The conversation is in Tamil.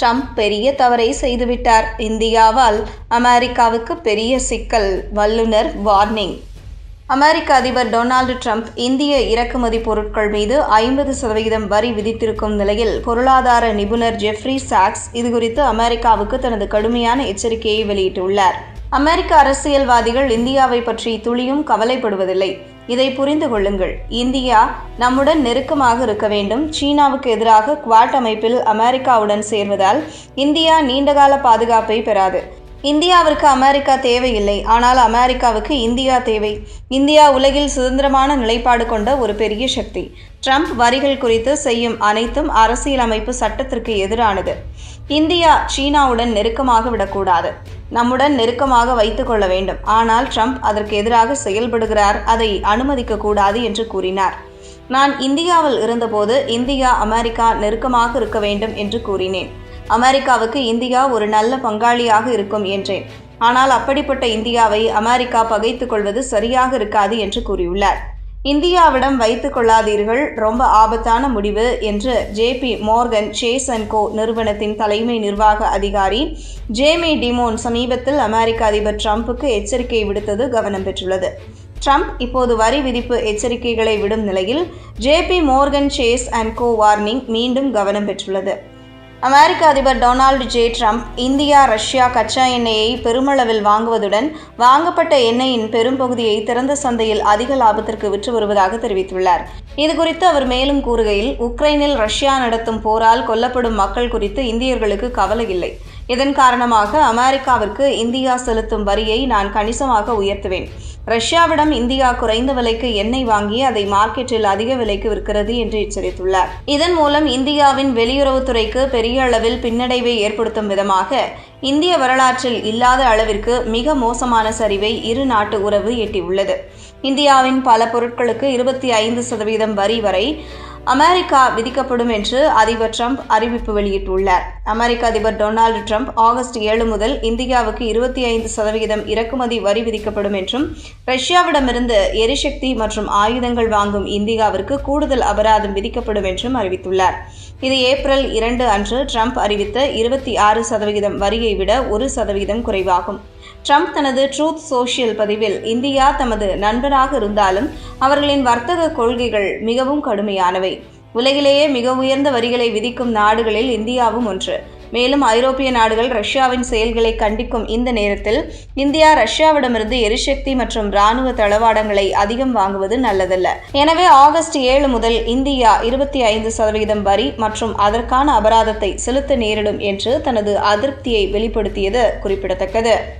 ட்ரம்ப் பெரிய தவறை செய்துவிட்டார். இந்தியாவால் அமெரிக்காவுக்கு பெரிய சிக்கல். வல்லுநர் வார்னிங். அமெரிக்க அதிபர் டொனால்டு ட்ரம்ப் இந்திய இறக்குமதி பொருட்கள் மீது ஐம்பது சதவிகிதம் வரி விதித்திருக்கும் நிலையில் பொருளாதார நிபுணர் ஜெஃப்ரி சாக்ஸ் இதுகுறித்து அமெரிக்காவுக்கு தனது கடுமையான எச்சரிக்கையை வெளியிட்டுள்ளார். அமெரிக்க அரசியல்வாதிகள் இந்தியாவை பற்றி துளியும் கவலைப்படுவதில்லை. இதை புரிந்து கொள்ளுங்கள். இந்தியா நம்முடன் நெருக்கமாக இருக்க வேண்டும். சீனாவுக்கு எதிராக குவாட் அமைப்பில் அமெரிக்காவுடன் சேர்வதால் இந்தியா நீண்டகால பாதுகாப்பை பெறாது. இந்தியாவிற்கு அமெரிக்கா தேவையில்லை. ஆனால் அமெரிக்காவுக்கு இந்தியா தேவை. இந்தியா உலகில் சுதந்திரமான நிலைப்பாடு கொண்ட ஒரு பெரிய சக்தி. ட்ரம்ப் வரிகள் குறித்து செய்யும் அனைத்தும் அரசியலமைப்பு சட்டத்திற்கு எதிரானது. இந்தியா சீனாவுடன் நெருக்கமாக விடக்கூடாது. நம்முடன் நெருக்கமாக வைத்துக் கொள்ள வேண்டும். ஆனால் ட்ரம்ப் அதற்கு எதிராக செயல்படுகிறார். அதை அனுமதிக்க கூடாது என்று கூறினார். நான் இந்தியாவில் இருந்தபோது இந்தியா அமெரிக்கா நெருக்கமாக இருக்க வேண்டும் என்று கூறினேன். அமெரிக்காவுக்கு இந்தியா ஒரு நல்ல பங்காளியாக இருக்கும் என்றேன். ஆனால் அப்படிப்பட்ட இந்தியாவை அமெரிக்கா பகைத்துக் கொள்வது சரியாக இருக்காது என்று கூறியுள்ளார். இந்தியாவிடம் வைத்துக் கொள்ளாதீர்கள். ரொம்ப ஆபத்தான முடிவு என்று JP Morgan Chase and Co நிறுவனத்தின் தலைமை நிர்வாக அதிகாரி ஜேமி டிமோன் சமீபத்தில் அமெரிக்க அதிபர் ட்ரம்புக்கு எச்சரிக்கை விடுத்தது கவனம் பெற்றுள்ளது. ட்ரம்ப் இப்போது வரி விதிப்பு எச்சரிக்கைகளை விடும் நிலையில் JP Morgan Chase and Co warning மீண்டும் கவனம் பெற்றுள்ளது. அமெரிக்க அதிபர் Donald J Trump India Russia கச்சா எண்ணெயை பெருமளவில் வாங்குவதுடன் வாங்கப்பட்ட எண்ணெயின் பெரும்பகுதியை திறந்த சந்தையில் அதிக லாபத்திற்கு விற்று வருவதாக தெரிவித்துள்ளார். இதுகுறித்து அவர் மேலும் கூறுகையில் உக்ரைனில் ரஷ்யா நடத்தும் போரால் கொல்லப்படும் மக்கள் குறித்து இந்தியர்களுக்கு கவலை இல்லை இதன் காரணமாக அமெரிக்காவிற்கு இந்தியா செலுத்தும் வரியை நான் கணிசமாக உயர்த்துவேன். ரஷ்யாவிடம் இந்தியா குறைந்த விலைக்கு எண்ணெய் வாங்கி அதை மார்க்கெட்டில் அதிக விலைக்கு விற்கிறது என்று எச்சரித்துள்ளார். இதன் மூலம் இந்தியாவின் வெளியுறவுத்துறைக்கு பெரிய அளவில் பின்னடைவை ஏற்படுத்தும் விதமாக இந்திய வரலாற்றில் இல்லாத அளவிற்கு மிக மோசமான சரிவை இரு நாட்டு உறவு எட்டியுள்ளது. இந்தியாவின் பல பொருட்களுக்கு இருபத்தி ஐந்து சதவீதம் வரி வரை அமெரிக்கா விதிக்கப்படும் என்று அதிபர் ட்ரம்ப் அறிவிப்பு வெளியிட்டுள்ளார். அமெரிக்க அதிபர் டொனால்டு ட்ரம்ப் ஆகஸ்ட் ஏழு முதல் இந்தியாவுக்கு இருபத்தி ஐந்து சதவிகிதம் இறக்குமதி வரி விதிக்கப்படும் என்றும் ரஷ்யாவிடமிருந்து எரிசக்தி மற்றும் ஆயுதங்கள் வாங்கும் இந்தியாவிற்கு கூடுதல் அபராதம் விதிக்கப்படும் என்றும் அறிவித்துள்ளார். இது ஏப்ரல் இரண்டு அன்று ட்ரம்ப் அறிவித்த இருபத்தி ஆறு சதவிகிதம் வரியை விட ஒரு சதவிகிதம் குறைவாகும். ட்ரம்ப் தனது ட்ரூத் சோஷியல் பதிவில் இந்தியா தமது நண்பராக இருந்தாலும் அவர்களின் வர்த்தக கொள்கைகள் மிகவும் கடுமையானவை. உலகிலேயே மிக உயர்ந்த வரிகளை விதிக்கும் நாடுகளில் இந்தியாவும் ஒன்று. மேலும் ஐரோப்பிய நாடுகள் ரஷ்யாவின் செயல்களை கண்டிக்கும் இந்த நேரத்தில் இந்தியா ரஷ்யாவிடமிருந்து எரிசக்தி மற்றும் இராணுவ தளவாடங்களை அதிகம் வாங்குவது நல்லதல்ல. எனவே ஆகஸ்ட் ஏழு முதல் இந்தியா இருபத்தி ஐந்து சதவீதம் வரி மற்றும் அதற்கான அபராதத்தை செலுத்த நேரிடும் என்று தனது அதிருப்தியை வெளிப்படுத்தியது குறிப்பிடத்தக்கது.